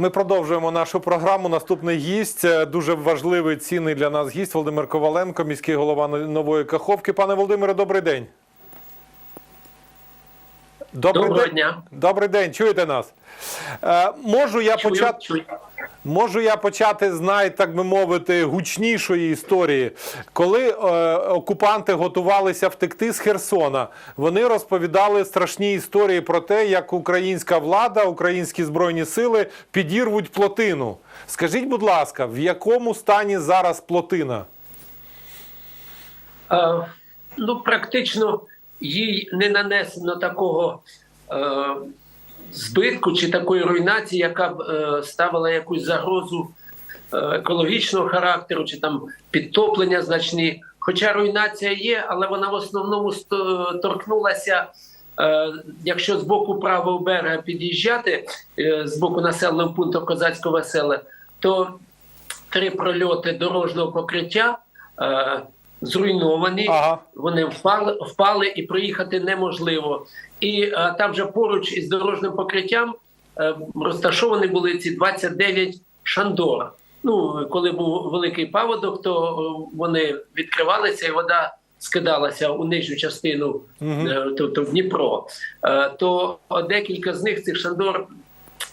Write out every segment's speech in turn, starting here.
Ми продовжуємо нашу програму. Наступний гість е, дуже важливий цінний для нас гість Володимир Коваленко, міський голова Нової Каховки. Пане Володимире, добрий день. Добрий Доброго день. дня. Добрий день, чуєте нас? Е, можу я Чую, почати. чую. Можу я почати з най, так би мовити, гучнішої історії. Коли е, окупанти готувалися втекти з Херсона, вони розповідали страшні історії про те, як українська влада, українські збройні сили підірвуть плотину. Скажіть, будь ласка, в якому стані зараз плотина? Е, ну, практично їй не нанесено такого е, збитку чи такої руйнації, яка б е, ставила якусь загрозу е, екологічного характеру, чи там підтоплення значні. Хоча руйнація є, але вона в основному торкнулася. е, Якщо з боку правого берега під'їжджати е, з боку населеного пункту Козацького веселе, то три прольоти дорожнього покриття зруйновані. Ага. Вони впали, впали і проїхати неможливо. І е, там же поруч із дорожнім покриттям е, розташовані були ці 29 шандор. Ну, коли був великий паводок, то е, вони відкривалися, і вода скидалася у нижню частину, е, тобто в Дніпро. Е, то декілька з них цих шандор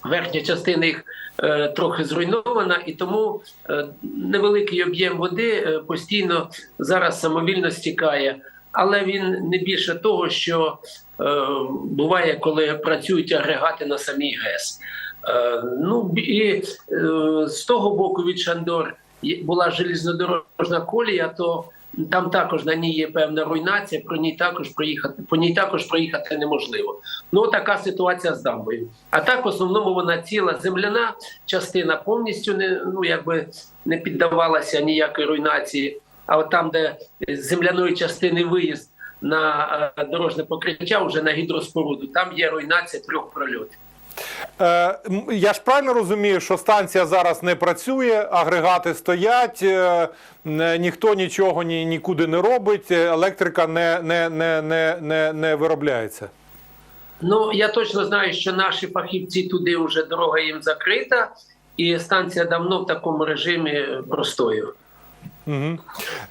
верхня частина їх е, трохи зруйнована, і тому е, невеликий об'єм води е, постійно зараз самовільно стікає. Але він не більше того, що е, буває, коли працюють агрегати на самій ГЕС. Е, ну і е, з того боку від Шандор була железнодорожна колія, то там також на ній є певна руйнація. Про ній також проїхати по ній також проїхати неможливо. Ну така ситуація з дамбою. А так в основному вона ціла земляна частина повністю не ну якби не піддавалася ніякої руйнації. А от там, де з земляної частини виїзд на е, дорожне покриття, вже на гідроспоруду, там є руйнація трьох прольотів. Е, я ж правильно розумію, що станція зараз не працює, агрегати стоять, е, е, ніхто нічого ні, нікуди не робить, електрика не, не, не, не, не, не виробляється. Ну я точно знаю, що наші фахівці туди вже дорога їм закрита, і станція давно в такому режимі простою. Угу.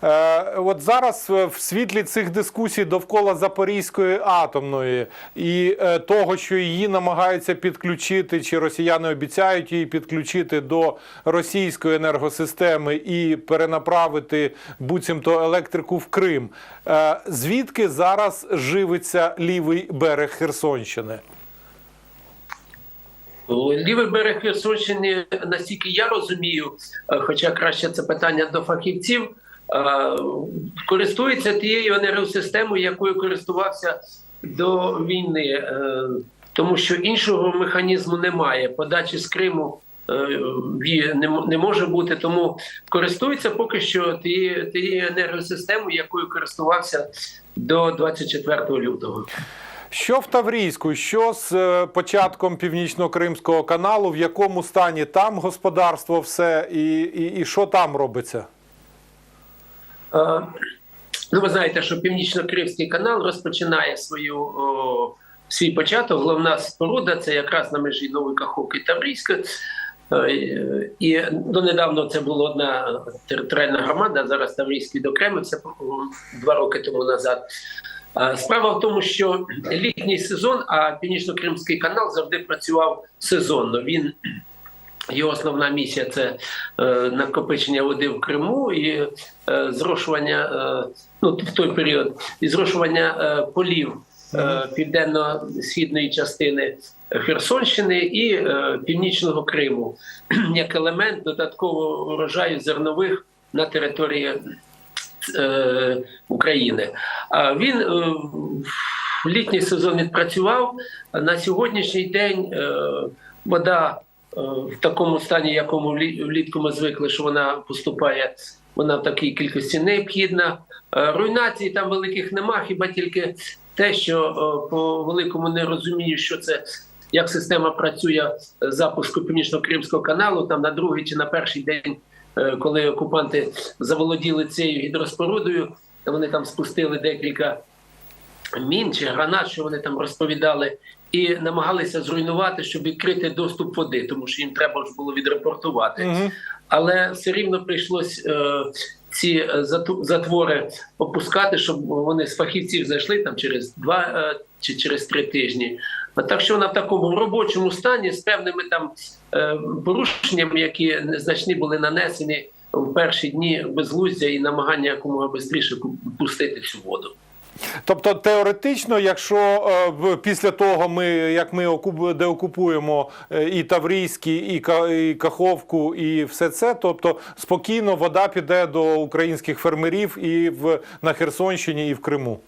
Е, от зараз е, в світлі цих дискусій довкола Запорізької атомної і е, того, що її намагаються підключити, чи росіяни обіцяють її підключити до російської енергосистеми і перенаправити буцімто електрику в Крим. Е, звідки зараз живиться лівий берег Херсонщини? Лівий берег Херсонщини, наскільки я розумію, е, хоча краще це питання до фахівців, е, користується тією енергосистемою, якою користувався до війни, е, тому що іншого механізму немає. Подачі з Криму не може бути, тому користується поки що тією енергосистемою, якою користувався до 24 лютого. Що в Таврійську, що з е, початком північно-кримського каналу, в якому стані там господарство все, і, і, і що там робиться? Е, Ну, ви знаєте, що Північно-Кримський канал розпочинає свою о, свій початок. Головна споруда це якраз на межі Нової і Таврійська. Е, І донедавна це була одна територіальна громада. Зараз Таврійський докремився о, два роки тому назад. Е, Справа в тому, що літній сезон, а Північно-Кримський канал завжди працював сезонно. Він його основна місія це е, накопичення води в Криму і е, зрошування, е, ну в той період, і зрошування е, полів е, південно-східної частини Херсонщини і е, північного Криму як елемент додаткового урожаю зернових на території е, України. А він е, в літній сезон відпрацював. На сьогоднішній день вода в такому стані, якому влітку ми звикли, що вона поступає, вона в такій кількості необхідна. Руйнацій там великих нема, хіба тільки те, що по великому не розумію, що це. Як система працює запуску північно-кримського каналу, там на другий чи на перший день, е, коли окупанти заволоділи цією гідроспорудою, вони там спустили декілька мін чи гранат, що вони там розповідали, і намагалися зруйнувати, щоб відкрити доступ води, тому що їм треба ж було відрепортувати. Мгм. Але все рівно прийшлось е, ці е, затвори опускати, щоб вони з фахівців зайшли там через два чи через три тижні. Так що вона в такому робочому стані з певними там е, порушеннями, які незначні були нанесені в перші дні безглуздя і намагання якомога швидше пустити цю воду. Тобто теоретично, якщо е, після того ми, як ми окуп- деокупуємо е, і Таврійський, і Каховку, і все це, тобто спокійно вода піде до українських фермерів і в на Херсонщині, і в Криму.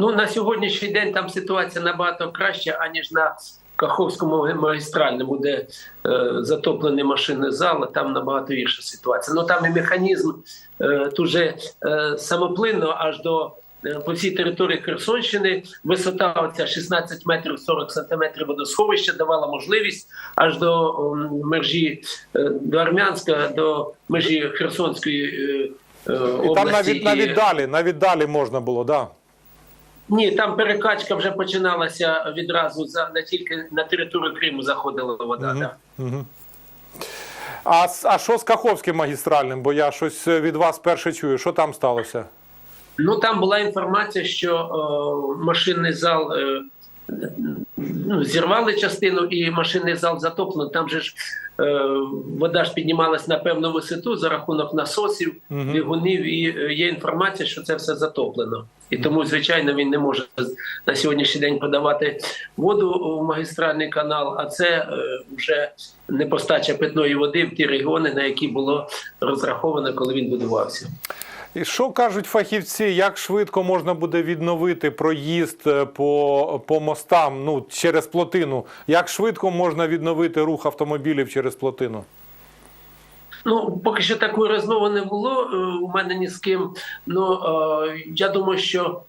Ну на сьогоднішній день там ситуація набагато краща, аніж на Каховському магістральному, де е, затоплений машинний зал, там набагато гірша ситуація. Ну там і механізм е, дуже е, самоплинно аж до. е, По всій території Херсонщини висота оця 16 метрів 40 сантиметрів водосховища давала можливість аж до межі е, до Армянська, до межі Херсонської е, е, І там навіть навіть далі, навіть далі можна було, да. Ні, там перекачка вже починалася відразу за не тільки на територію Криму заходила вода. Мгм. Да. Мгм. А, а що з Каховським магістральним? Бо я щось від вас перше чую. Що там сталося? Ну там була інформація, що е, машинний зал е, ну, зірвали частину, і машинний зал затоплено. Там же ж е, вода ж піднімалась на певну висоту за рахунок насосів, двигунів, і е, є інформація, що це все затоплено. І тому, звичайно, він не може на сьогоднішній день подавати воду в магістральний канал, а це е, вже не постача питної води в ті регіони, на які було розраховано, коли він будувався. І що кажуть фахівці, як швидко можна буде відновити проїзд е, по, по мостам ну, через плотину? Як швидко можна відновити рух автомобілів через плотину? Ну, поки що такої розмови не було е, у мене ні з ким. Ну е, я думаю, що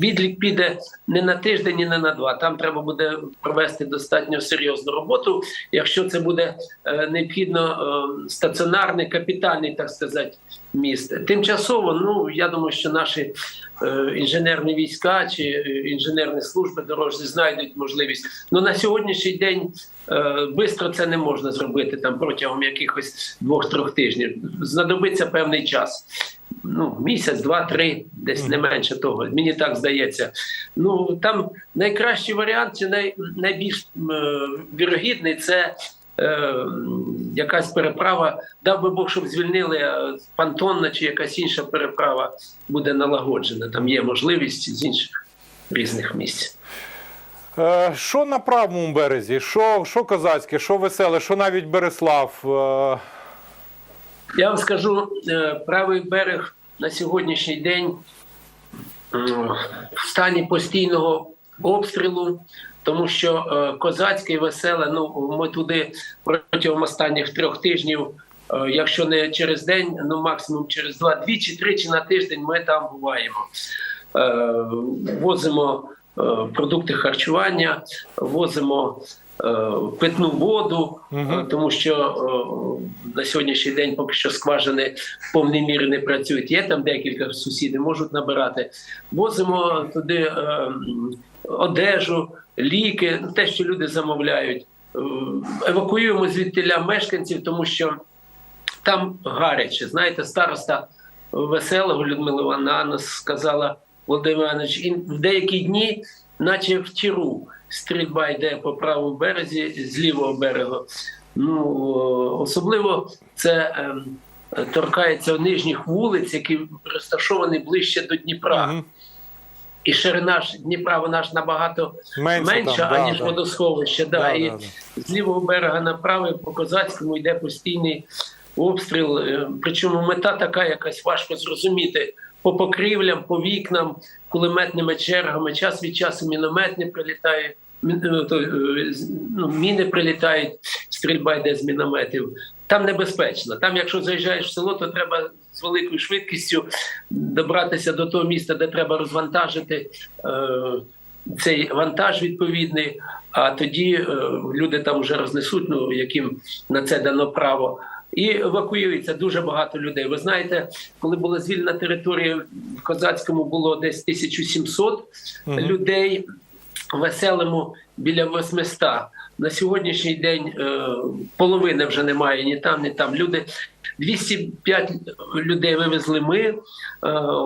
відлік піде не на тиждень, і не на два. Там треба буде провести достатньо серйозну роботу. Якщо це буде е, необхідно е, стаціонарний, капітальний, так сказати, міст. Тимчасово, ну я думаю, що наші е, інженерні війська чи інженерні служби дорожні знайдуть можливість. Ну на сьогоднішній день швидко це не можна зробити там протягом якихось двох-трьох тижнів. Знадобиться певний час. Ну, місяць, два, три, десь не менше того. Мені так здається. Ну там найкращий варіант, чи най, найбільш е, вірогідний, це е, якась переправа. Дав би Бог, щоб звільнили е, пантонна чи якась інша переправа буде налагоджена. Там є можливість з інших різних місць. Що на правому березі? Що, що козацьке, що веселе, що навіть Береслав? Я вам скажу, правий берег на сьогоднішній день в стані постійного обстрілу, тому що е, козацьке і веселе, ну ми туди протягом останніх трьох тижнів, е, якщо не через день, ну максимум через два, двічі, тричі на тиждень ми там буваємо. Е, Возимо продукти харчування, возимо питну воду, е, тому що е, на сьогоднішній день поки що скважини в повній мірі не працюють. Є там декілька сусідів, можуть набирати. Возимо туди е, одежу, ліки, те, що люди замовляють. Е, Евакуюємо звідтиля мешканців, тому що там гаряче. Знаєте, староста веселого Людмила Івановна сказала Володимир Іванович, в деякі дні, наче в тіру, стрільба йде по правому березі з лівого берегу. Ну особливо це ем, торкається нижніх вулиць, які розташовані ближче до Дніпра. мгм. І ширина ж Дніпра вона ж набагато Менше менша, там, аніж да. водосховище. Да, Да, і да, з лівого берега на правий по козацькому йде постійний обстріл. Е, Причому мета така якась важко зрозуміти. По покрівлям, по вікнам, кулеметними чергами, час від часу мінометні прилітає, мін- е, е, ну, міни прилітають, стрільба йде з мінометів. Там небезпечно. Там, якщо заїжджаєш в село, то треба з великою швидкістю добратися до того міста, де треба розвантажити е, цей вантаж відповідний. А тоді е, люди там вже рознесуть, ну яким на це дано право. І евакуюється дуже багато людей. Ви знаєте, коли була звільнена територія в Козацькому було десь 1700 угу. людей, веселому біля 800. На сьогоднішній день е, половини вже немає ні там, ні там. Люди 205 людей вивезли ми. Е,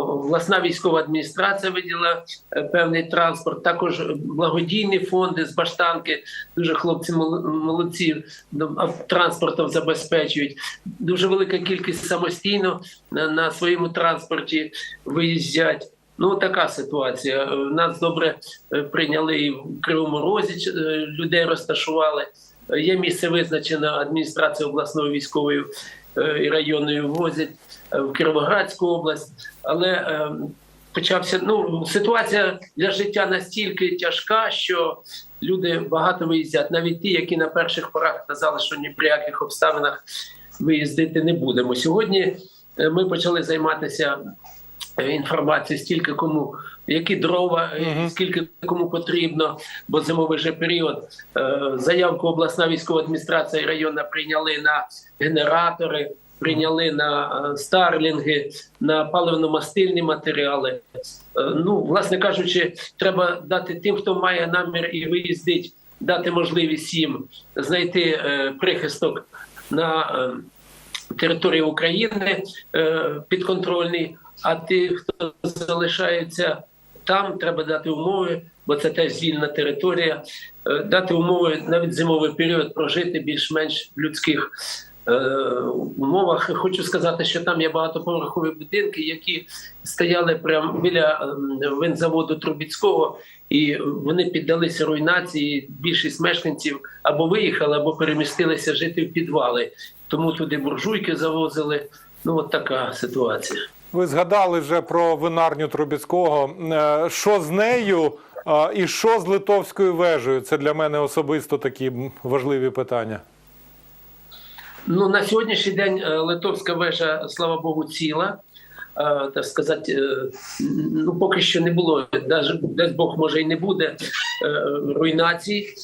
Власна військова адміністрація виділа е, певний транспорт. Також благодійні фонди з баштанки. Дуже хлопці мол- молодці ну, транспортом забезпечують. Дуже велика кількість самостійно на своєму транспорті виїздять. Ну, така ситуація. Е, Нас добре е, прийняли і в Кривому Розі е, людей розташували. Є місце визначено адміністрація обласної військової і районної возять в Кіровоградську область, але почався. Ну ситуація для життя настільки тяжка, що люди багато виїздять, навіть ті, які на перших порах казали, що ні при яких обставинах виїздити не будемо. Сьогодні ми почали займатися інформацією, стільки кому. Які дрова, е, скільки кому потрібно, бо зимовий же період. Е, Заявку обласна військова адміністрація і районна прийняли на генератори, прийняли на е, старлінги, на паливно-мастильні матеріали. Ну, власне кажучи, треба дати тим, хто має намір і виїздить, дати можливість їм знайти прихисток на території України підконтрольний. А ті, хто залишається там, треба дати умови, бо це теж звільна територія. е, Дати умови навіть зимовий період прожити більш-менш в людських е, умовах. Хочу сказати, що там є багатоповерхові будинки, які стояли прямо біля ем, винзаводу Трубіцького, і вони піддалися руйнації. Більшість мешканців або виїхали, або перемістилися жити в підвали. Тому туди буржуйки завозили. Ну, от така ситуація. Ви згадали вже про винарню Трубіцького. Е, Що з нею е, і що з литовською вежею? Це для мене особисто такі важливі питання. Ну на сьогоднішній день е, литовська вежа, слава Богу, ціла. Так сказати, ну поки що не було, навіть дасть Бог може і не буде руйнацій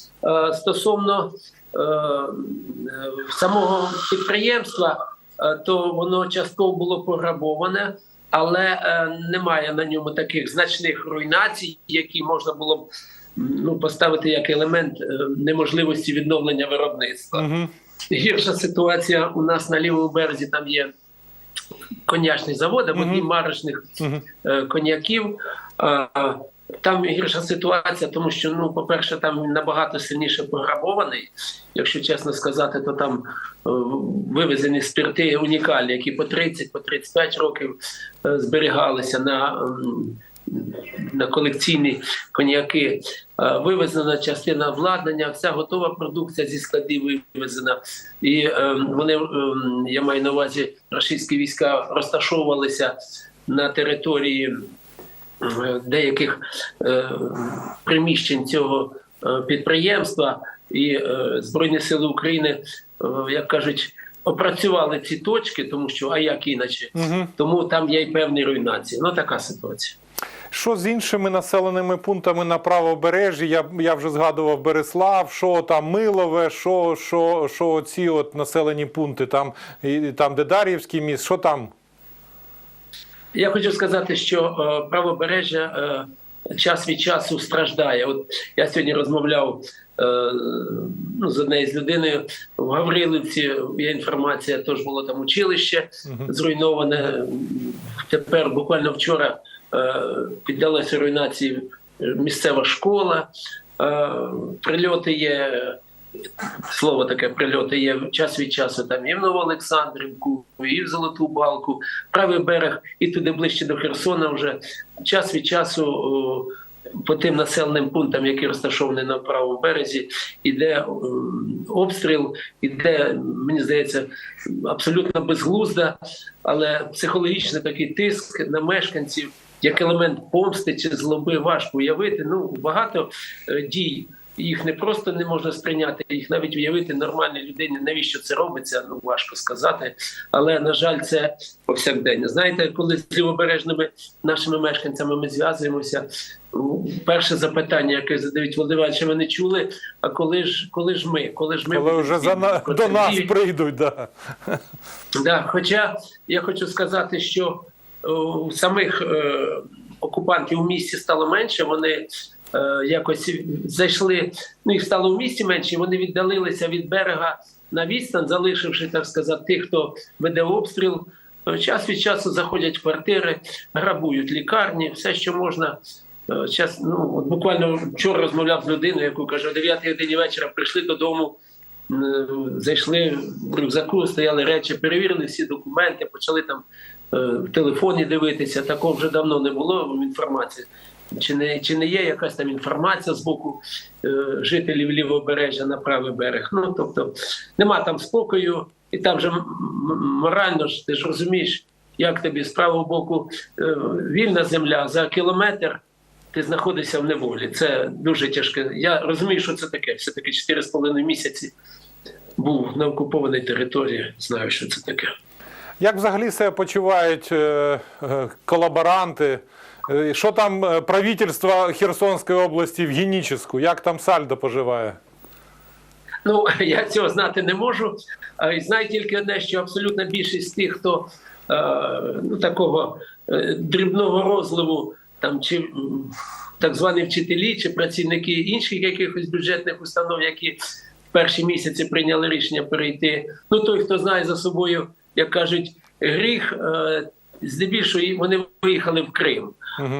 стосовно самого підприємства, то воно частково було пограбоване, але е, немає на ньому таких значних руйнацій, які можна було б ну, поставити як елемент е, неможливості відновлення виробництва. Угу. Гірша ситуація у нас на лівому березі. Там є коньячний завод, або дім марочних е, коньяків. Там гірша ситуація, тому що, ну, по-перше, там набагато сильніше пограбований. Якщо чесно сказати, то там е, вивезені спирти унікальні, які по 30, по 35 років е, зберігалися на, на колекційні коньяки. Е, Вивезена частина обладнання, вся готова продукція зі складів вивезена. І вони, я маю на увазі, російські війська розташовувалися на території деяких е, приміщень цього е, підприємства, і е, Збройні Сили України, як кажуть, опрацювали ці точки, тому що а як іначе, Угу. тому там є й певні руйнації. Ну така ситуація. Що з іншими населеними пунктами на правобережжі? Я, я вже згадував Береслав, що там Милове, що, що, що ці от населені пункти, там, і, там Дедар'ївський міст, що там? Я хочу сказати, що е, правобережжя е, час від часу страждає. От я сьогодні розмовляв е, ну, з однією з людиною в Гаврилівці. Є інформація, теж було там училище зруйноване. Тепер буквально вчора піддалася руйнації місцева школа. Прильоти є. Слово таке прильоти є час від часу там і в Новоолександрівку, і в Золоту Балку, правий берег, і туди ближче до Херсона вже час від часу по тим населеним пунктам, які розташовані на правому березі, іде обстріл, іде, мені здається, абсолютно безглузда, але психологічний такий тиск на мешканців. Як елемент помсти чи злоби важко уявити. Ну багато е, дій їх не просто не можна сприйняти, їх навіть уявити нормальній людині, навіщо це робиться, ну важко сказати. Але на жаль, це повсякдення. Знаєте, коли з лівобережними нашими мешканцями ми зв'язуємося, перше запитання, яке задають Володимир, чи ви не чули? А коли ж коли ж ми? Коли ж ми Коли вже за на, до нас прийдуть, да. Да, хоча я хочу сказати, що е, у самих е, окупантів у місті стало менше, вони якось зайшли, ну їх стало в місті менше, вони віддалилися від берега на відстань, залишивши, так сказати, тих, хто веде обстріл. Е, Час від часу заходять в квартири, грабують лікарні, все, що можна. Е, Час, ну, от буквально вчора розмовляв з людиною, яку каже, о 9 годині вечора прийшли додому, Е, зайшли в рюкзаку, стояли речі, перевірили всі документи, почали там е, в телефоні дивитися. Такого вже давно не було інформації. Чи не, чи не є якась там інформація з боку е, жителів лівобережжя на правий берег? Ну тобто нема там спокою, і там же морально ж ти ж розумієш, як тобі з правого боку е, вільна земля за кілометр. Ти знаходишся в неволі. Це дуже тяжке. Я розумію, що це таке. Все таки 4,5 місяці був на окупованій території. Знаю, що це таке. Як взагалі себе почувають е, е, колаборанти? Е, Що там правительство Херсонської області в Геніческу? Як там Сальдо поживає? Ну я цього знати не можу. Знаю тільки одне, що абсолютна більшість тих, хто ну такого дрібного розливу, там чи так звані вчителі, чи працівники інших якихось бюджетних установ, які в перші місяці прийняли рішення перейти. Ну той, хто знає за собою, як кажуть, гріх, е, здебільшого вони виїхали в Крим.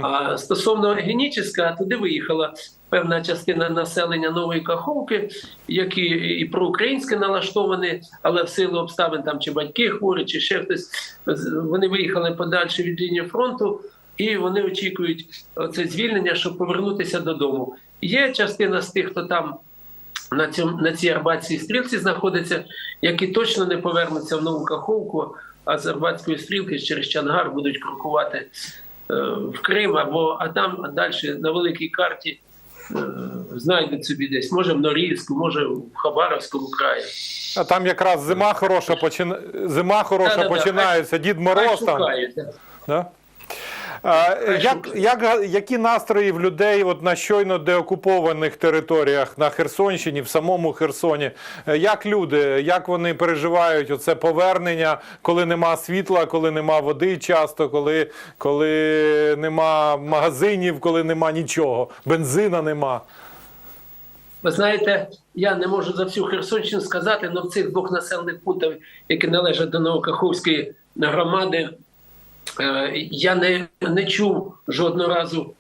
А стосовно Геніческа, туди виїхала певна частина населення Нової Каховки, які і проукраїнське налаштовані, але в силу обставин там чи батьки хворі, чи ще хтось вони виїхали подальше від лінії фронту, і вони очікують це звільнення, щоб повернутися додому. Є частина з тих, хто там. На цьому на цій Арбатській стрілці знаходиться, які точно не повернуться в нову Каховку, а з Арбатської стрілки через Чангар будуть крокувати е, в Крим або а там а далі на великій карті е, знайдуть собі десь, може в Норільську, може в Хабаровському краї. А там якраз зима хороша, почин... зима хороша Да-да-да, починається, Дід Хай Мороз там. да. Да? А, як, як, які настрої в людей от на щойно деокупованих територіях на Херсонщині, в самому Херсоні? Е, Як люди, як вони переживають оце повернення, коли нема світла, коли нема води часто, коли, коли нема магазинів, коли нема нічого, бензина нема? Ви знаєте, я не можу за всю Херсонщину сказати, але в цих двох населених пунктах, які належать до Новокаховської громади, е, я не, не чув жодного разу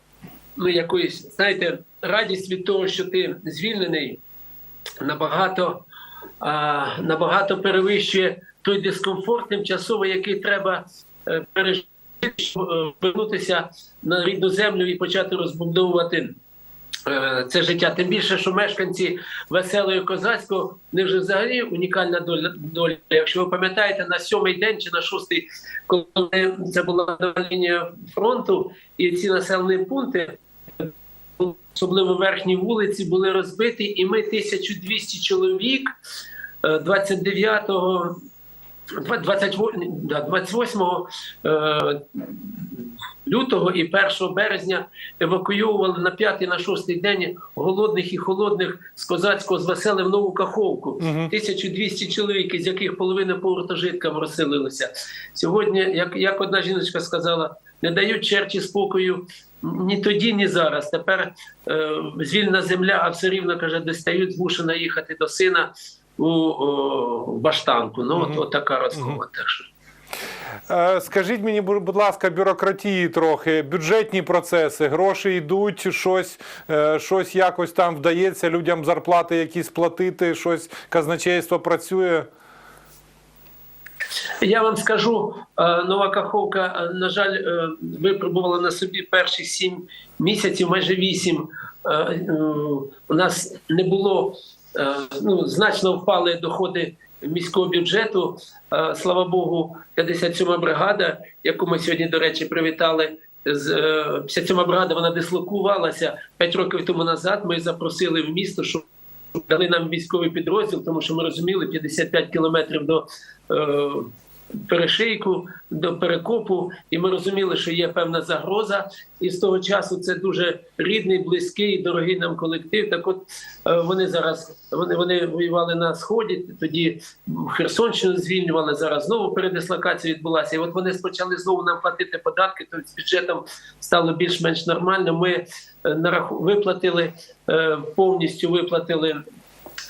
ну, якоїсь, знаєте, радість від того, що ти звільнений, набагато, а, набагато перевищує той дискомфорт тимчасовий, який треба е, пережити, щоб вернутися на рідну землю і почати розбудовувати е, це життя. Тим більше, що мешканці веселої козацького в них взагалі унікальна доля. доля. Якщо ви пам'ятаєте, на сьомий день чи на шостий, коли це була лінія фронту, і ці населені пункти. Особливо верхні вулиці були розбиті, і ми 1200 чоловік е, 29-го 28, да, 28 е, лютого і 1 березня евакуйовували на п'ятий на шостий день голодних і холодних з козацького з весели в нову каховку. Мгм. 1200 чоловік, із яких половина по гуртожиткам розселилися. Сьогодні, як, як одна жіночка сказала, не дають черчі спокою ні тоді, ні зараз. Тепер е, звільна земля, а все рівно каже, достають, змушена їхати до сина у о, баштанку. Ну, от, Мгм. от така розкова. Так що. Е, Скажіть мені, будь ласка, бюрократії трохи, бюджетні процеси, гроші йдуть, щось, е, щось якось там вдається людям зарплати якісь платити, щось казначейство працює. Я вам скажу, е, нова Каховка, на жаль, випробувала на собі перші сім місяців, майже вісім. У нас не було ну, значно впали доходи міського бюджету. Е, Слава Богу, 57-ма бригада, яку ми сьогодні, до речі, привітали. З е, 57-ма бригада вона дислокувалася 5 років тому назад. Ми запросили в місто, щоб дали нам військовий підрозділ, тому що ми розуміли 55 кілометрів до е, перешийку, до перекопу, і ми розуміли, що є певна загроза. І з того часу це дуже рідний, близький, дорогий нам колектив. Так, от е, вони зараз вони, вони воювали на сході. Тоді Херсонщину звільнювали. Зараз знову передислокація відбулася. І от вони почали знову нам платити податки. Тобто з бюджетом стало більш-менш нормально. Ми е, нараху- виплатили е, повністю виплатили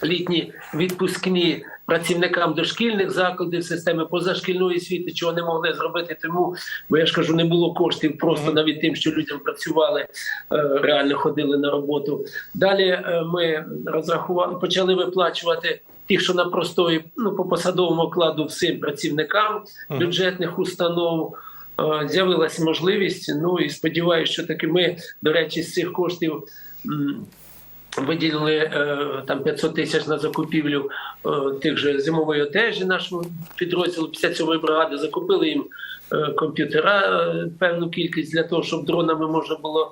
літні відпускні працівникам дошкільних закладів системи позашкільної освіти, чого не могли зробити. Тому, бо я ж кажу, не було коштів просто навіть тим, що людям працювали, е, реально ходили на роботу. Далі е, ми розрахували, почали виплачувати. Тих, що на простої, ну по посадовому окладу всім працівникам бюджетних установ е, з'явилася можливість. Ну і сподіваюся, що таки ми, до речі, з цих коштів. Виділили е, там 500 тисяч на закупівлю е, тих же зимової одежі нашого підрозділу 57-ї бригади. Закупили їм е, комп'ютера певну кількість для того, щоб дронами можна було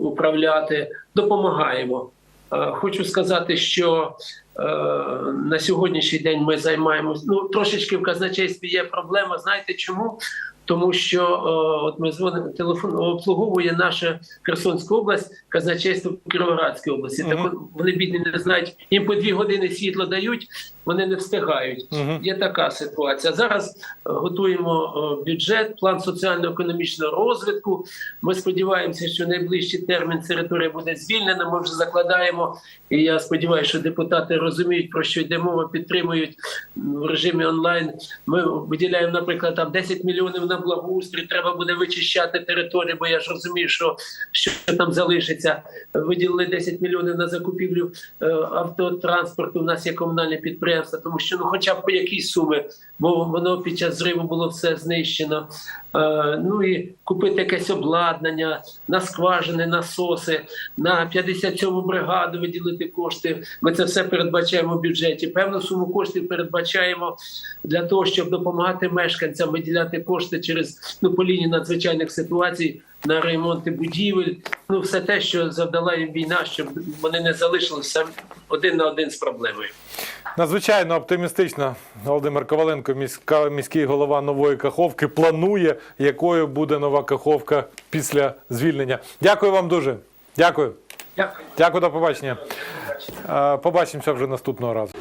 управляти. Допомагаємо. Хочу сказати, що на сьогоднішній день ми займаємось. Ну трошечки в казначействі є проблема. Знаєте чому? Тому що е, от ми дзвонимо телефон обслуговує наша Херсонська область, казначейство в Кіровоградській області. Так Мгм. от вони бідні не знають. Їм по дві години світло дають, вони не встигають. Мгм. Є така ситуація. Зараз е, готуємо е, бюджет, план соціально-економічного розвитку. Ми сподіваємося, що найближчий термін територія буде звільнена. Ми вже закладаємо. І я сподіваюся, що депутати розуміють про що йде мова, підтримують в режимі онлайн. Ми виділяємо, наприклад, там 10 мільйонів на благоустрій. Треба буде вичищати територію, бо я ж розумію, що, що там залишиться. Виділили 10 мільйонів на закупівлю е, автотранспорту. У нас є комунальне підприємство, тому що ну, хоча б по якійсь суми, бо воно під час зриву було все знищено. Е, ну і купити якесь обладнання на скважини, насоси, на 57-му бригаду виділити кошти. Ми це все передбачаємо в бюджеті. Певну суму коштів передбачаємо для того, щоб допомагати мешканцям виділяти кошти через ну по лінії надзвичайних ситуацій на ремонти будівель. Ну все те, що завдала їм війна, щоб вони не залишилися один на один з проблемою. Надзвичайно оптимістично Володимир Коваленко, міська, міський голова нової Каховки, планує, якою буде нова Каховка після звільнення. Дякую вам дуже. Дякую. Дякую. Дякую, до побачення. Е, Побачимося вже наступного разу.